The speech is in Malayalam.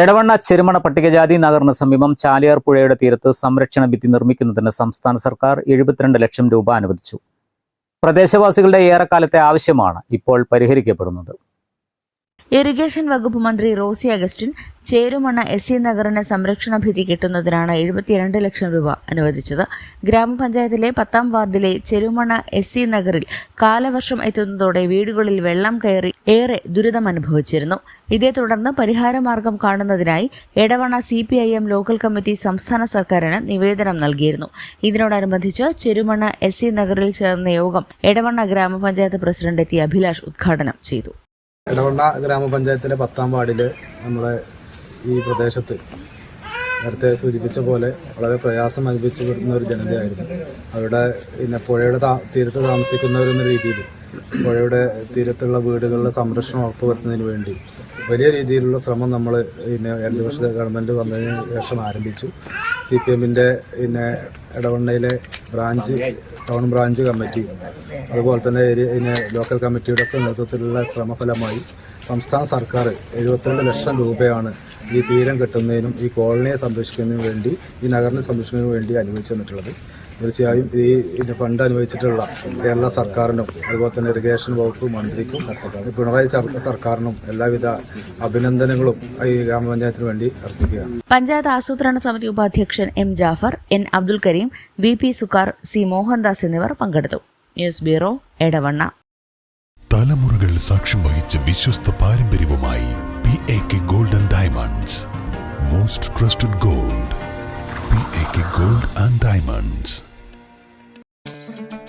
Edavanna Cherumanna പട്ടികജാതി നഗറിന് സമീപം ചാലിയാർ പുഴയുടെ തീരത്ത് സംരക്ഷണ ഭിത്തി നിർമ്മിക്കുന്നതിന് സംസ്ഥാന സർക്കാർ എഴുപത്തിരണ്ട് ലക്ഷം രൂപ അനുവദിച്ചു. പ്രദേശവാസികളുടെ ഏറെക്കാലത്തെ ആവശ്യമാണ് ഇപ്പോൾ പരിഹരിക്കപ്പെടുന്നത്. ഇറിഗേഷൻ വകുപ്പ് മന്ത്രി റോസി അഗസ്റ്റിൻ ചേരുമണ്ണ എസ് സി നഗറിന് സംരക്ഷണ ഭിത്തി കെട്ടുന്നതിനാണ് എഴുപത്തിരണ്ട് ലക്ഷം രൂപ അനുവദിച്ചത്. ഗ്രാമപഞ്ചായത്തിലെ പത്താം വാർഡിലെ ചെരുമണ്ണ എസ് സി നഗറിൽ കാലവർഷം എത്തുന്നതോടെ വീടുകളിൽ വെള്ളം കയറി ഏറെ ദുരിതമനുഭവിച്ചിരുന്നു ഇതേ തുടർന്ന് പരിഹാരമാർഗം കാണുന്നതിനായി Edavanna C P I M local committee സംസ്ഥാന സർക്കാരിന് നിവേദനം നൽകിയിരുന്നു. ഇതിനോടനുബന്ധിച്ച് ചെരുമണ്ണ എസ് സി നഗറിൽ ചേർന്ന യോഗം എടവണ്ണ ഗ്രാമപഞ്ചായത്ത് പ്രസിഡന്റ് ടി അഭിലാഷ് ഉദ്ഘാടനം ചെയ്തു. ഇടവണ്ണ ഗ്രാമപഞ്ചായത്തിലെ പത്താം വാർഡിൽ നമ്മളെ ഈ പ്രദേശത്ത് നേരത്തെ സൂചിപ്പിച്ച പോലെ വളരെ പ്രയാസം അനുഭവിച്ചു വരുന്ന ഒരു ജനതയായിരുന്നു. അവരുടെ പിന്നെ പുഴയുടെ തീരത്ത് താമസിക്കുന്നവരെന്ന രീതിയിൽ പുഴയുടെ തീരത്തുള്ള വീടുകളിലെ സംരക്ഷണം ഉറപ്പുവരുത്തുന്നതിന് വേണ്ടി വലിയ രീതിയിലുള്ള ശ്രമം നമ്മൾ പിന്നെ രണ്ട് വർഷത്തെ ഗവൺമെന്റ് വന്നതിന് ശേഷം ആരംഭിച്ചു. സി പി എമ്മിന്റെ പിന്നെ ഇടവണ്ണയിലെ ബ്രാഞ്ച് ടൗൺ ബ്രാഞ്ച് കമ്മിറ്റി അതുപോലെ തന്നെ പിന്നെ ലോക്കൽ കമ്മിറ്റിയുടെ ഒക്കെ നേതൃത്വത്തിലുള്ള ശ്രമഫലമായി സംസ്ഥാന സർക്കാർ എഴുപത്തിരണ്ട് ലക്ഷം രൂപയാണ് ഈ തീരം കെട്ടുന്നതിനും ഈ കോളനിയെ സംരക്ഷിക്കുന്നതിനും വേണ്ടി ഈ നഗരനെ സംരക്ഷിക്കുന്നതിനും വേണ്ടി അനുവദിച്ചു തീർച്ചയായും ഈ ഇതിന്റെ ഫണ്ട് അനുവദിച്ചിട്ടുള്ള കേരള സർക്കാരിനും അതുപോലെ തന്നെ ഇറിഗേഷൻ വകുപ്പ് മന്ത്രിക്കും പിണറായി സർക്കാരിനും എല്ലാവിധ അഭിനന്ദനങ്ങളും ഈ ഗ്രാമപഞ്ചായത്തിന് വേണ്ടി അർപ്പിക്കുകയാണ്. പഞ്ചായത്ത് ആസൂത്രണ സമിതി ഉപാധ്യക്ഷൻ M Jafar N Abdul Kareem V P Sukkar C Mohandas എന്നിവർ പങ്കെടുത്തു. News bureau Edavanna. തലമുറകൾ സാക്ഷ്യം വഹിച്ച വിശ്വസ്ത പാരമ്പര്യവുമായി P A K golden diamonds. Most trusted gold P A K gold and diamonds.